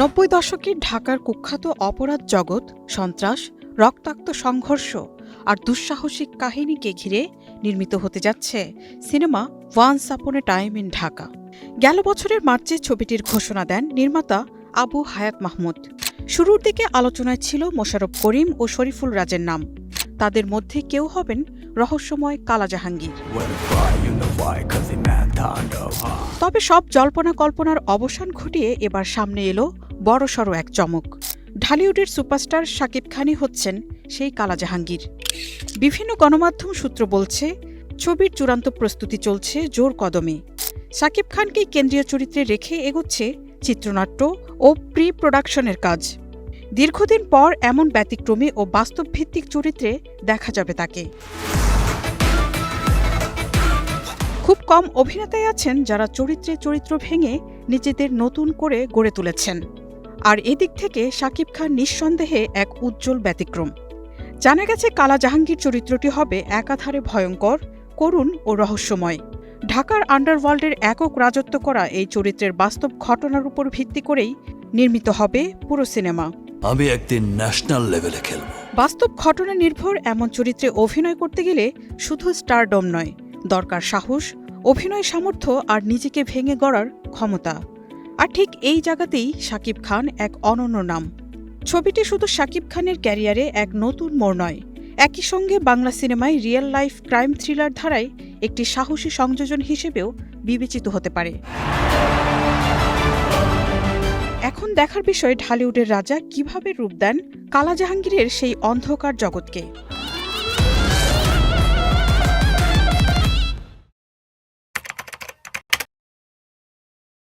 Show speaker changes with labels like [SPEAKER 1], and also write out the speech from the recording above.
[SPEAKER 1] নব্বই দশকের ঢাকার কুখ্যাত অপরাধ জগৎ, সন্ত্রাস, রক্তাক্ত সংঘর্ষ আর দুঃসাহসিক কাহিনীকে ঘিরে নির্মিত হতে যাচ্ছে cinema once upon A time in Dhaka. গেল বছরের মার্চে ছবিটির ঘোষণা দেন নির্মাতা আবু হায়াত মাহমুদ। শুরুর দিকে আলোচনায় ছিল মোশারফ করিম ও শরীফুল রাজের নাম। তাদের মধ্যে কেউ হবেন রহস্যময় কালা জাহাঙ্গীর. তবে সব জল্পনা কল্পনার অবসান ঘটিয়ে এবার সামনে এলো বড়সড় এক চমক। ঢালিউডের সুপারস্টার শাকিব খানই হচ্ছেন সেই কালা জাহাঙ্গীর বিভিন্ন গণমাধ্যম সূত্র বলছে, ছবির চূড়ান্ত প্রস্তুতি চলছে জোর কদমে। শাকিব খানকেই কেন্দ্রীয় চরিত্রে রেখে এগোচ্ছে চিত্রনাট্য ও প্রি প্রোডাকশনের কাজ। দীর্ঘদিন পর এমন ব্যতিক্রমী ও বাস্তবভিত্তিক চরিত্রে দেখা যাবে তাকে। খুব কম অভিনেতাই আছেন যারা চরিত্রে চরিত্র ভেঙে নিজেদের নতুন করে গড়ে তুলেছেন। আর এদিক থেকে শাকিব খান নিঃসন্দেহে এক উজ্জ্বল ব্যতিক্রম। জানা গেছে কালা জাহাঙ্গীর চরিত্রটি হবে একাধারে ভয়ঙ্কর করুণ ও রহস্যময়। ঢাকার আন্ডারওয়ার্ল্ডের একক রাজত্ব করা এই চরিত্রের বাস্তব ঘটনার উপর ভিত্তি করেই নির্মিত হবে পুরো সিনেমা।
[SPEAKER 2] আমি একদিন ন্যাশনাল লেভেলে খেলব।
[SPEAKER 1] বাস্তব ঘটনা নির্ভর এমন চরিত্রে অভিনয় করতে গেলে শুধু স্টারডম নয় দরকার সাহস অভিনয় সামর্থ্য আর নিজেকে ভেঙে গড়ার ক্ষমতা। আর ঠিক এই জায়গাতেই শাকিব খান এক অনন্য নাম। ছবিটি শুধু শাকিব খানের ক্যারিয়ারে এক নতুন মোড় নয়, একই সঙ্গে বাংলা সিনেমায় রিয়েল লাইফ ক্রাইম থ্রিলার ধারায় একটি সাহসী সংযোজন হিসেবেও বিবেচিত হতে পারে। এখন দেখার বিষয় ঢালিউডের রাজা কীভাবে রূপ দেন কালা জাহাঙ্গীরের সেই অন্ধকার জগৎকে।